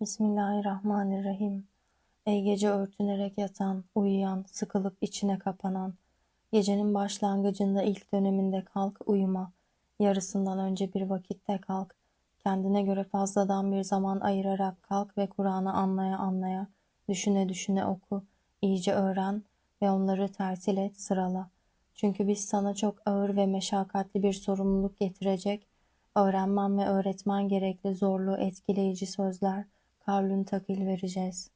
Bismillahirrahmanirrahim. Ey gece örtünerek yatan, uyuyan, sıkılıp içine kapanan, gecenin başlangıcında ilk döneminde kalk uyuma, yarısından önce bir vakitte kalk, kendine göre fazladan bir zaman ayırarak kalk ve Kur'an'ı anlaya anlaya, düşüne düşüne oku, iyice öğren ve onları tertil et, sırala. Çünkü biz sana çok ağır ve meşakkatli bir sorumluluk getirecek, öğrenmen ve öğretmen gerekli zorlu, etkileyici sözler, karlün takil vereceğiz.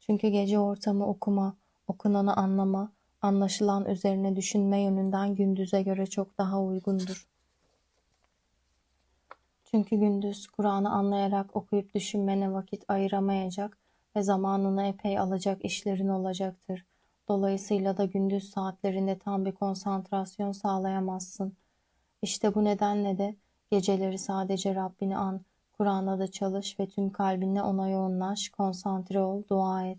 Çünkü gece ortamı okuma, okunanı anlama, anlaşılan üzerine düşünme yönünden gündüze göre çok daha uygundur. Çünkü gündüz Kur'an'ı anlayarak okuyup düşünmene vakit ayıramayacak ve zamanını epey alacak işlerin olacaktır. Dolayısıyla da gündüz saatlerinde tam bir konsantrasyon sağlayamazsın. İşte bu nedenle de geceleri sadece Rabbini an, Kur'an'a da çalış ve tüm kalbinle ona yoğunlaş, konsantre ol, dua et.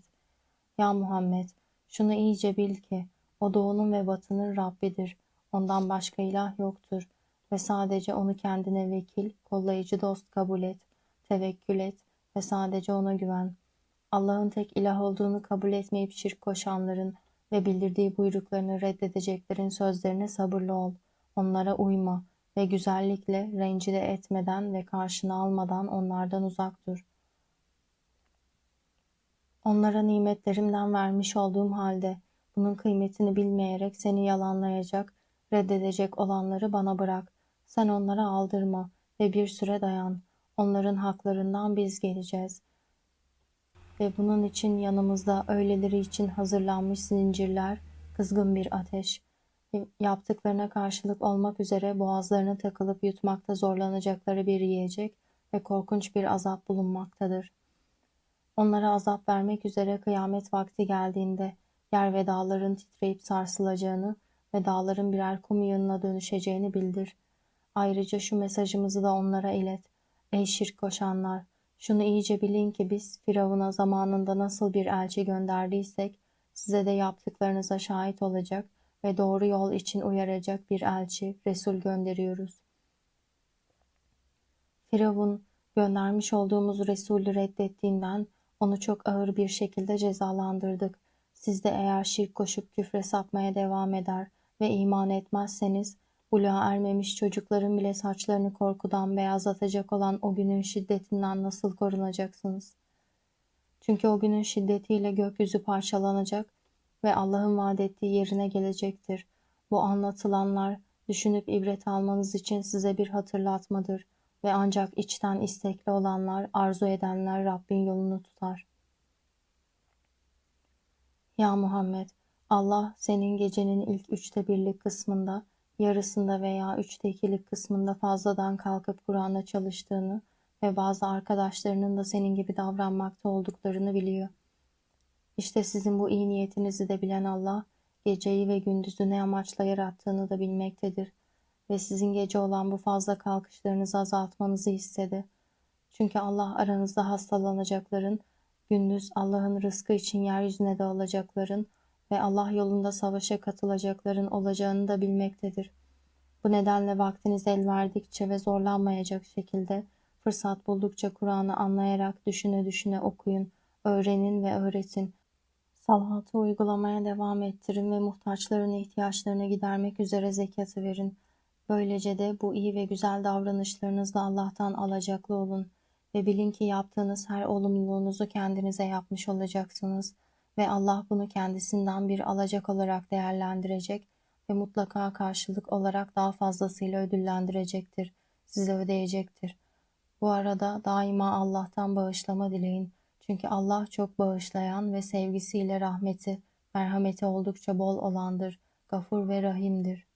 Ya Muhammed, şunu iyice bil ki, o doğunun ve batının Rabbidir. Ondan başka ilah yoktur ve sadece onu kendine vekil, kollayıcı dost kabul et, tevekkül et ve sadece ona güven. Allah'ın tek ilah olduğunu kabul etmeyip şirk koşanların ve bildirdiği buyruklarını reddedeceklerin sözlerine sabırlı ol. Onlara uyma ve güzellikle rencide etmeden ve karşına almadan onlardan uzak dur. Onlara nimetlerimden vermiş olduğum halde bunun kıymetini bilmeyerek seni yalanlayacak, reddedecek olanları bana bırak. Sen onlara aldırma ve bir süre dayan. Onların haklarından biz geleceğiz. Ve bunun için yanımızda öyleleri için hazırlanmış zincirler, kızgın bir ateş, yaptıklarına karşılık olmak üzere boğazlarına takılıp yutmakta zorlanacakları bir yiyecek ve korkunç bir azap bulunmaktadır. Onlara azap vermek üzere kıyamet vakti geldiğinde yer ve dağların titreyip sarsılacağını ve dağların birer kum yığınına dönüşeceğini bildir. Ayrıca şu mesajımızı da onlara ilet. Ey şirk koşanlar! Şunu iyice bilin ki biz Firavun'a zamanında nasıl bir elçi gönderdiysek size de yaptıklarınıza şahit olacak ve doğru yol için uyaracak bir elçi, Resul gönderiyoruz. Firavun göndermiş olduğumuz Resulü reddettiğinden onu çok ağır bir şekilde cezalandırdık. Siz de eğer şirk koşup küfre sapmaya devam eder ve iman etmezseniz buluğa ermemiş çocukların bile saçlarını korkudan beyazlatacak olan o günün şiddetinden nasıl korunacaksınız? Çünkü o günün şiddetiyle gökyüzü parçalanacak ve Allah'ın vaad ettiği yerine gelecektir. Bu anlatılanlar düşünüp ibret almanız için size bir hatırlatmadır ve ancak içten istekli olanlar, arzu edenler Rabbin yolunu tutar. Ya Muhammed, Allah senin gecenin ilk üçte birlik kısmında, yarısında veya üçte ikilik kısmında fazladan kalkıp Kur'an'a çalıştığını ve bazı arkadaşlarının da senin gibi davranmakta olduklarını biliyor. İşte sizin bu iyi niyetinizi de bilen Allah, geceyi ve gündüzü ne amaçla yarattığını da bilmektedir ve sizin gece olan bu fazla kalkışlarınızı azaltmanızı istedi. Çünkü Allah aranızda hastalanacakların, gündüz Allah'ın rızkı için yeryüzüne dağılacakların ve Allah yolunda savaşa katılacakların olacağını da bilmektedir. Bu nedenle vaktiniz el verdikçe ve zorlanmayacak şekilde fırsat buldukça Kur'an'ı anlayarak düşüne düşüne okuyun, öğrenin ve öğretin. Salatı uygulamaya devam ettirin ve muhtaçların ihtiyaçlarını gidermek üzere zekatı verin. Böylece de bu iyi ve güzel davranışlarınızla Allah'tan alacaklı olun ve bilin ki yaptığınız her olumluluğunuzu kendinize yapmış olacaksınız ve Allah bunu kendisinden bir alacak olarak değerlendirecek ve mutlaka karşılık olarak daha fazlasıyla ödüllendirecektir, size ödeyecektir. Bu arada daima Allah'tan bağışlama dileyin. Çünkü Allah çok bağışlayan ve sevgisiyle rahmeti, merhameti oldukça bol olandır, gafur ve rahimdir.